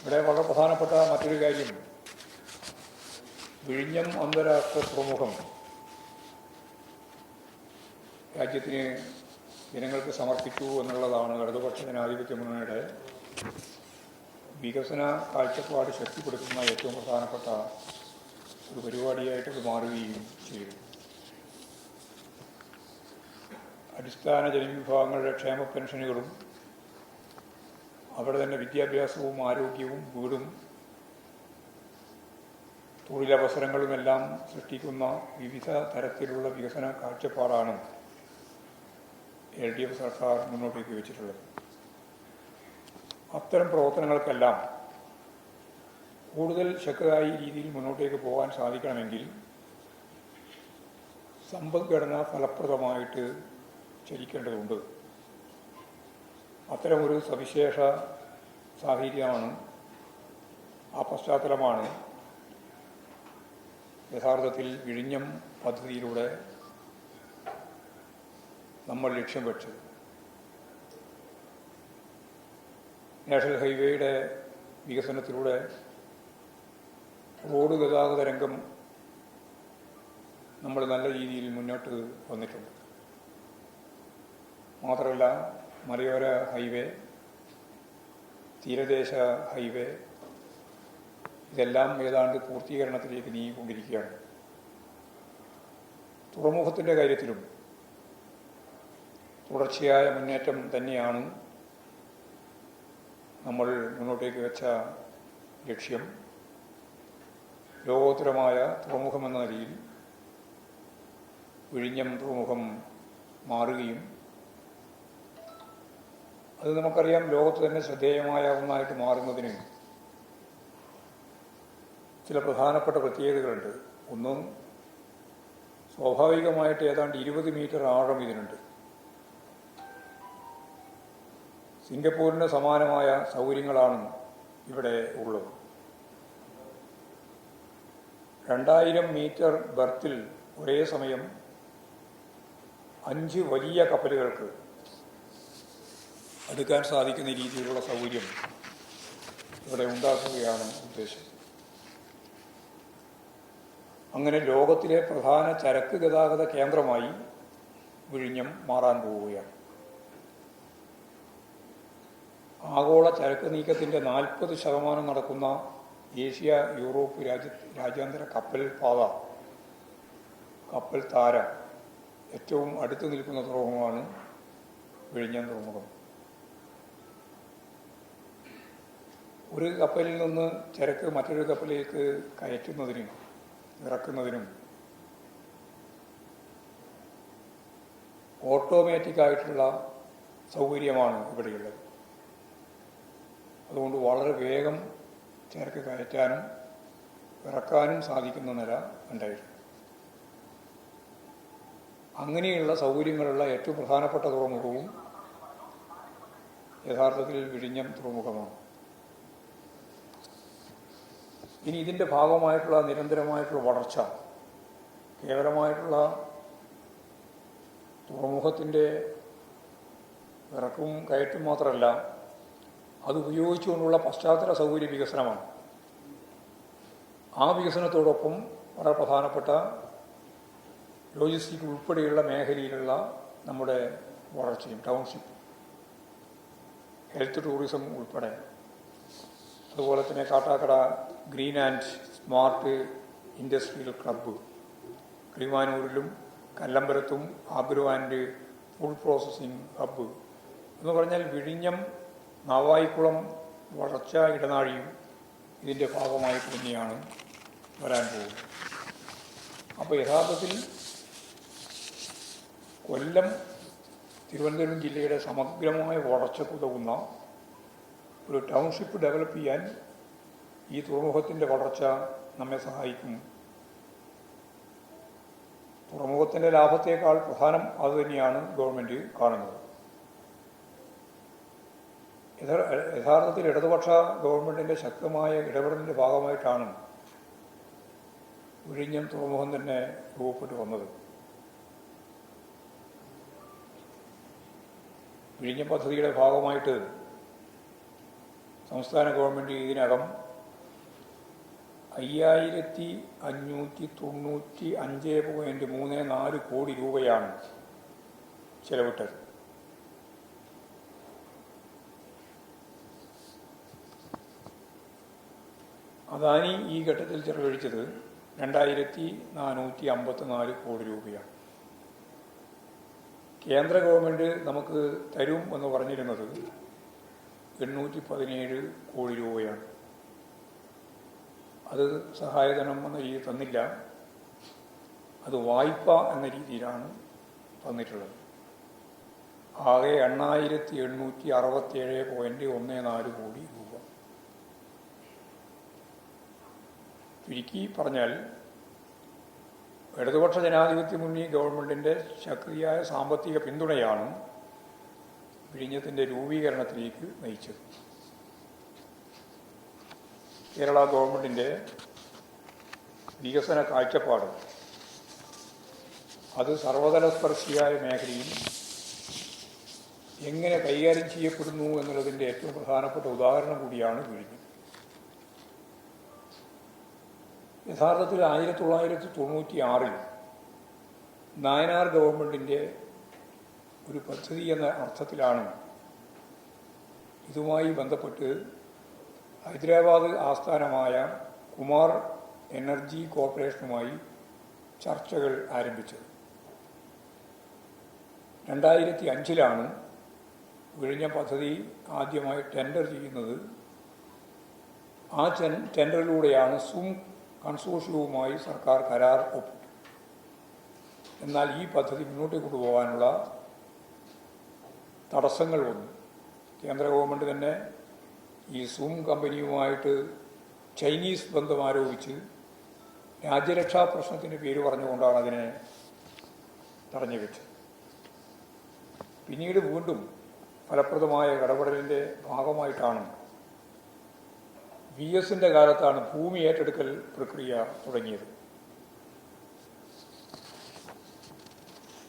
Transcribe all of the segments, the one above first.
ഇവിടെ വളരെ പ്രധാനപ്പെട്ട മറ്റൊരു കാര്യം. വിഴിഞ്ഞം അന്താരാഷ്ട്ര തുറമുഖം രാജ്യത്തിന് ജനങ്ങൾക്ക് സമർപ്പിച്ചു എന്നുള്ളതാണ് ഇടതുപക്ഷ ജനാധിപത്യ മുന്നണിയുടെ വികസന കാഴ്ചപ്പാട് ശക്തിപ്പെടുത്തുന്ന ഏറ്റവും പ്രധാനപ്പെട്ട ഒരു പരിപാടിയായിട്ട് ഇത് മാറുകയും ചെയ്തു. അടിസ്ഥാന ജനവിഭാഗങ്ങളുടെ ക്ഷേമ പെൻഷനുകളും അവിടെ തന്നെ വിദ്യാഭ്യാസവും ആരോഗ്യവും വീടും തൊഴിലവസരങ്ങളുമെല്ലാം സൃഷ്ടിക്കുന്ന വിവിധ തരത്തിലുള്ള വികസന കാഴ്ചപ്പാടാണ് എൽ ഡി എഫ് സർക്കാർ മുന്നോട്ടേക്ക് വെച്ചിട്ടുള്ളത്. അത്തരം പ്രവർത്തനങ്ങൾക്കെല്ലാം കൂടുതൽ ശക്തമായ രീതിയിൽ മുന്നോട്ടേക്ക് പോകാൻ സാധിക്കണമെങ്കിൽ സമ്പദ്ഘടന ഫലപ്രദമായിട്ട് ചലിക്കേണ്ടതുണ്ട്. അത്തരമൊരു സവിശേഷ സാഹചര്യമാണ് ആ പശ്ചാത്തലമാണ് യഥാർത്ഥത്തിൽ വിഴിഞ്ഞം പദ്ധതിയിലൂടെ നമ്മൾ ലക്ഷ്യം വെച്ചത്. നാഷണൽ ഹൈവേയുടെ വികസനത്തിലൂടെ റോഡ് ഗതാഗത രംഗം നമ്മൾ നല്ല രീതിയിൽ മുന്നോട്ട് വന്നിട്ടുണ്ട്. മാത്രമല്ല മലയോര ഹൈവേ തീരദേശ ഹൈവേ ഇതെല്ലാം ഏതാണ്ട് പൂർത്തീകരണത്തിലേക്ക് നീങ്ങിക്കൊണ്ടിരിക്കുകയാണ്. തുറമുഖത്തിന്റെ കാര്യത്തിലും തുടർച്ചയായ മുന്നേറ്റം തന്നെയാണ് നമ്മൾ മുന്നോട്ടേക്ക് വെച്ച ലക്ഷ്യം. ലോകോത്തരമായ തുറമുഖമെന്ന നിലയിൽ വിഴിഞ്ഞം തുറമുഖം മാറുകയും അത് നമുക്കറിയാം ലോകത്ത് തന്നെ ശ്രദ്ധേയമായ ഒന്നായിട്ട് മാറുന്നതിന് ചില പ്രധാനപ്പെട്ട പ്രത്യേകതകളുണ്ട്. ഒന്നും സ്വാഭാവികമായിട്ട് ഏതാണ്ട് ഇരുപത് മീറ്റർ ആഴം ഇതിനുണ്ട്. സിംഗപ്പൂരിന് സമാനമായ സൗകര്യങ്ങളാണ് ഇവിടെ ഉള്ളത്. രണ്ടായിരം മീറ്റർ ബർത്തിൽ ഒരേ സമയം അഞ്ച് വലിയ കപ്പലുകൾക്ക് അടുക്കാൻ സാധിക്കുന്ന രീതിയിലുള്ള സൗകര്യം ഇവിടെ ഉണ്ടാക്കുകയാണ് ഉദ്ദേശം. അങ്ങനെ ലോകത്തിലെ പ്രധാന ചരക്ക് ഗതാഗത കേന്ദ്രമായി വിഴിഞ്ഞം മാറാൻ പോവുകയാണ്. ആഗോള ചരക്ക് നീക്കത്തിന്റെ നാൽപ്പത് ശതമാനം നടക്കുന്ന ഏഷ്യ യൂറോപ്പ് രാജ്യ രാജ്യാന്തര കപ്പൽ പാത കപ്പൽ താര ഏറ്റവും അടുത്ത് നിൽക്കുന്ന തുറമുഖമാണ് വിഴിഞ്ഞം തുറമുഖം. ഒരു കപ്പലിൽ നിന്ന് ചരക്ക് മറ്റൊരു കപ്പലിലേക്ക് കയറ്റുന്നതിനും ഇറക്കുന്നതിനും ഓട്ടോമാറ്റിക് ആയിട്ടുള്ള സൗകര്യമാണ് ഇവിടെയുള്ളത്. അതുകൊണ്ട് വളരെ വേഗം ചരക്ക് കയറ്റാനും ഇറക്കാനും സാധിക്കുന്ന നില ഉണ്ടായിട്ടുണ്ട് അങ്ങനെയുള്ള സൗകര്യങ്ങളുള്ള ഏറ്റവും പ്രധാനപ്പെട്ട തുറമുഖവും യഥാർത്ഥത്തിൽ വിഴിഞ്ഞം തുറമുഖമാണ്. ഇനി ഇതിന്റെ ഭാഗമായിട്ടുള്ള നിരന്തരമായിട്ടുള്ള വളർച്ച കേവലമായിട്ടുള്ള തുറമുഖത്തിന്റെ ഇറക്കും കയറ്റും മാത്രമല്ല അത് ഉപയോഗിച്ചുകൊണ്ടുള്ള പശ്ചാത്തല സൗകര്യ വികസനമാണ്. ആ വികസനത്തോടൊപ്പം വളരെ പ്രധാനപ്പെട്ട ലോജിസ്റ്റിക് ഉൾപ്പെടെയുള്ള മേഖലയിലുള്ള നമ്മുടെ വളർച്ചയും ടൗൺഷിപ്പ് ഹെൽത്ത് ടൂറിസം ഉൾപ്പെടെ. അതുപോലെ തന്നെ Kattakada green and smart industrial club കിളിമാനൂരിലും കല്ലമ്പലത്തും agro and food processing hub എന്ന് പറഞ്ഞാൽ വിഴിഞ്ഞം നാവായിക്കുളം വളർച്ച ഇടനാഴിയും ഇതിന്റെ ഭാഗമായി തന്നെയാണ് വരാൻ പോകുന്നത്. അപ്പോൾ യഥാർത്ഥത്തിൽ കൊല്ലം തിരുവനന്തപുരം ജില്ലയുടെ സമഗ്രമായ വളർച്ചക്കുതകുന്ന ഒരു ടൗൺഷിപ്പ് ഡെവലപ്പ് ചെയ്യാൻ ഈ തുറമുഖത്തിന്റെ വളർച്ച നമ്മെ സഹായിക്കും തുറമുഖത്തിന്റെ ലാഭത്തേക്കാൾ പ്രധാനം അതുതന്നെയാണ് ഗവൺമെന്റ് കാണുന്നത്. യഥാ- യഥാർത്ഥത്തിൽ ഇടതുപക്ഷ ഗവൺമെന്റിന്റെ ശക്തമായ ഇടപെടലിന്റെ ഭാഗമായിട്ടാണ് വിഴിഞ്ഞം തുറമുഖം തന്നെ രൂപപ്പെട്ടു വന്നത്. വിഴിഞ്ഞം പദ്ധതിയുടെ ഭാഗമായിട്ട് സംസ്ഥാന ഗവൺമെന്റ് ഇതിനകം അയ്യായിരത്തി അഞ്ഞൂറ്റി തൊണ്ണൂറ്റി അഞ്ച് പോയിന്റ് മൂന്ന് നാല് കോടി രൂപയാണ് ചെലവിട്ടത്. അദാനി ഈ ഘട്ടത്തിൽ ചെലവഴിച്ചത് രണ്ടായിരത്തി നാനൂറ്റി അമ്പത്തിനാല് കോടി രൂപയാണ്. കേന്ദ്ര ഗവൺമെന്റ് നമുക്ക് തരും എന്ന് പറഞ്ഞിരുന്നത് എണ്ണൂറ്റി പതിനേഴ് കോടി രൂപയാണ്. അത് സഹായധനം എന്ന രീതി തന്നില്ല. അത് വായ്പ എന്ന രീതിയിലാണ് തന്നിട്ടുള്ളത്. ആകെ എണ്ണായിരത്തി എണ്ണൂറ്റി അറുപത്തിയേഴ് പോയിന്റ് ഒന്ന് നാല് കോടി രൂപ. ചുരുക്കി പറഞ്ഞാൽ ഇടതുപക്ഷ ജനാധിപത്യ മുന്നണി ഗവൺമെന്റിന്റെ ശക്തിയായ സാമ്പത്തിക പിന്തുണയാണ് വിഴിഞ്ഞത്തിന്റെ രൂപീകരണത്തിലേക്ക് നയിച്ചത്. കേരള ഗവൺമെന്റിന്റെ വികസന കാഴ്ചപ്പാട് അത് സർവതലസ്പർശിയായ മേഖലയിൽ എങ്ങനെ കൈകാര്യം ചെയ്യപ്പെടുന്നു എന്നുള്ളതിന്റെ ഏറ്റവും പ്രധാനപ്പെട്ട ഉദാഹരണം കൂടിയാണ് വിഴിഞ്ഞ്. യഥാർത്ഥത്തിൽ ആയിരത്തി തൊള്ളായിരത്തി തൊണ്ണൂറ്റി ആറിൽ നായനാർ ഗവൺമെന്റിന്റെ ഒരു പദ്ധതി എന്ന അർത്ഥത്തിലാണ് ഇതുമായി ബന്ധപ്പെട്ട് ഹൈദരാബാദ് ആസ്ഥാനമായ കുമാർ എനർജി കോർപ്പറേഷനുമായി ചർച്ചകൾ ആരംഭിച്ചത്. രണ്ടായിരത്തി അഞ്ചിലാണ് വിഴിഞ്ഞ പദ്ധതി ആദ്യമായി ടെൻഡർ ചെയ്യുന്നത്. ആ ടെൻഡറിലൂടെയാണ് സും കൺസോഷ്യവുമായി സർക്കാർ കരാർ ഒപ്പിട്ടു എന്നാൽ ഈ പദ്ധതി മുന്നോട്ട് കൊണ്ടുപോകാനുള്ള തടസ്സങ്ങൾ വന്നു കേന്ദ്ര ഗവൺമെന്റ് തന്നെ ഈ സൂം കമ്പനിയുമായിട്ട് ചൈനീസ് ബന്ധം ആരോപിച്ച് രാജ്യരക്ഷാ പ്രശ്നത്തിന്റെ പേര് പറഞ്ഞുകൊണ്ടാണ് അതിനെ തടഞ്ഞു വെച്ചത് പിന്നീട് വീണ്ടും ഫലപ്രദമായ ഇടപെടലിന്റെ ഭാഗമായിട്ടാണ് വി എസിന്റെ കാലത്താണ് ഭൂമി ഏറ്റെടുക്കൽ പ്രക്രിയ തുടങ്ങിയത്.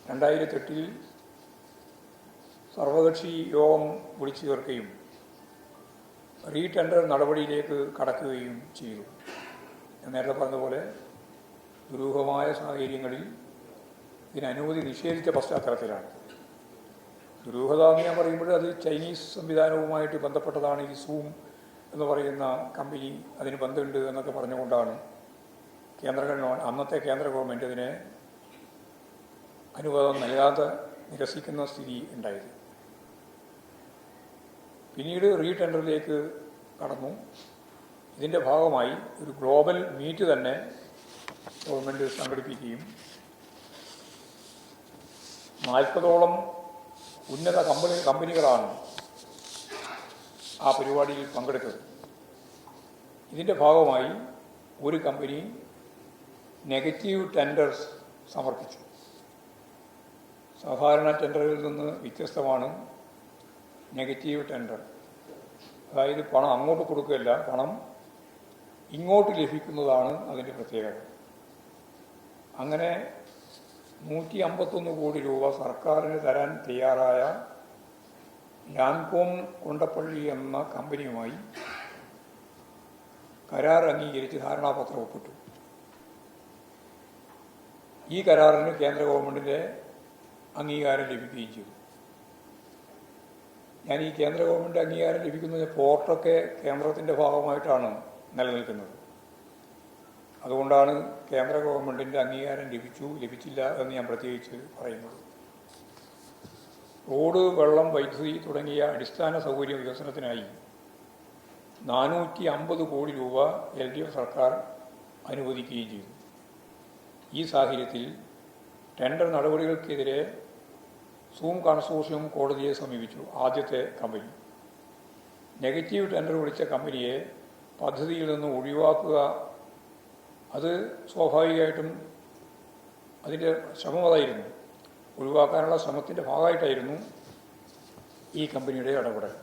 രണ്ടായിരത്തി എട്ടിൽ സർവകക്ഷി യോഗം വിളിച്ചു ചേർക്കുകയും റീടെൻഡർ നടപടിയിലേക്ക് കടക്കുകയും ചെയ്തു. ഞാൻ നേരത്തെ പറഞ്ഞതുപോലെ ദുരൂഹമായ സാഹചര്യങ്ങളിൽ ഇതിനനുമതി നിഷേധിച്ച പശ്ചാത്തലത്തിലാണ്. ദുരൂഹത എന്ന് ഞാൻ പറയുമ്പോൾ അത് ചൈനീസ് സംവിധാനവുമായിട്ട് ബന്ധപ്പെട്ടതാണ് ഈ സൂം എന്ന് പറയുന്ന കമ്പനി അതിന് ബന്ധമുണ്ട് എന്നൊക്കെ പറഞ്ഞുകൊണ്ടാണ് കേന്ദ്ര ഗവൺമെന്റ് അന്നത്തെ കേന്ദ്ര ഗവൺമെന്റ് ഇതിനെ അനുവാദം നൽകാതെ നിരസിക്കുന്ന സ്ഥിതി ഉണ്ടായത്. പിന്നീട് റീടെൻഡറിലേക്ക് കടന്നു. ഇതിന്റെ ഭാഗമായി ഒരു ഗ്ലോബൽ മീറ്റ് തന്നെ ഗവൺമെന്റ് സംഘടിപ്പിക്കുകയും നാൽപ്പതോളം ഉന്നത കമ്പനി കമ്പനികളാണ് ആ പരിപാടിയിൽ പങ്കെടുത്തത്. ഇതിന്റെ ഭാഗമായി ഒരു കമ്പനി നെഗറ്റീവ് ടെൻഡേഴ്സ് സമർപ്പിച്ചു. സാധാരണ ടെൻഡറിൽ നിന്ന് വ്യത്യസ്തമാണ് നെഗറ്റീവ് ടെൻഡർ അതായത് പണം അങ്ങോട്ട് കൊടുക്കുകയല്ല പണം ഇങ്ങോട്ട് ലഭിക്കുന്നതാണ് അതിന്റെ പ്രത്യേകത. അങ്ങനെ നൂറ്റി അമ്പത്തൊന്ന് കോടി രൂപ സർക്കാരിന് തരാൻ തയ്യാറായ ലാൻകോം കൊണ്ടപ്പള്ളി എന്ന കമ്പനിയുമായി കരാർ അംഗീകരിച്ച് ധാരണാപത്രം ഒപ്പിട്ടു. ഈ കരാറിന് കേന്ദ്ര ഗവൺമെന്റിന്റെ അംഗീകാരം ലഭിക്കുകയും ചെയ്തു. ഞാൻ ഈ കേന്ദ്ര ഗവൺമെന്റ് അംഗീകാരം ലഭിക്കുന്ന പോർട്ടൊക്കെ കേന്ദ്രത്തിന്റെ ഭാഗമായിട്ടാണ് നിലനിൽക്കുന്നത്. അതുകൊണ്ടാണ് കേന്ദ്ര ഗവൺമെന്റിന്റെ അംഗീകാരം ലഭിച്ചു ലഭിച്ചില്ല എന്ന് ഞാൻ പ്രത്യേകിച്ച് പറയുന്നത്. റോഡ് വെള്ളം വൈദ്യുതി തുടങ്ങിയ അടിസ്ഥാന സൗകര്യ വികസനത്തിനായി നാനൂറ്റി അമ്പത് കോടി രൂപ എൽ ഡി എഫ് സർക്കാർ അനുവദിക്കുകയും ചെയ്തു. ഈ സാഹചര്യത്തിൽ ടെൻഡർ നടപടികൾക്കെതിരെ സൂം കൺസോർഷ്യം കോടതിയെ സമീപിച്ചു. ആദ്യത്തെ കമ്പനി. നെഗറ്റീവ് ടെൻഡർ വിളിച്ച കമ്പനിയെ പദ്ധതിയിൽ നിന്ന് ഒഴിവാക്കുക. അത് സ്വാഭാവികമായിട്ടും അതിന്റെ ശ്രമം അതായിരുന്നു. ഒഴിവാക്കാനുള്ള ശ്രമത്തിന്റെ ഭാഗമായിട്ടായിരുന്നു ഈ കമ്പനിയുടെ ഇടപെടൽ.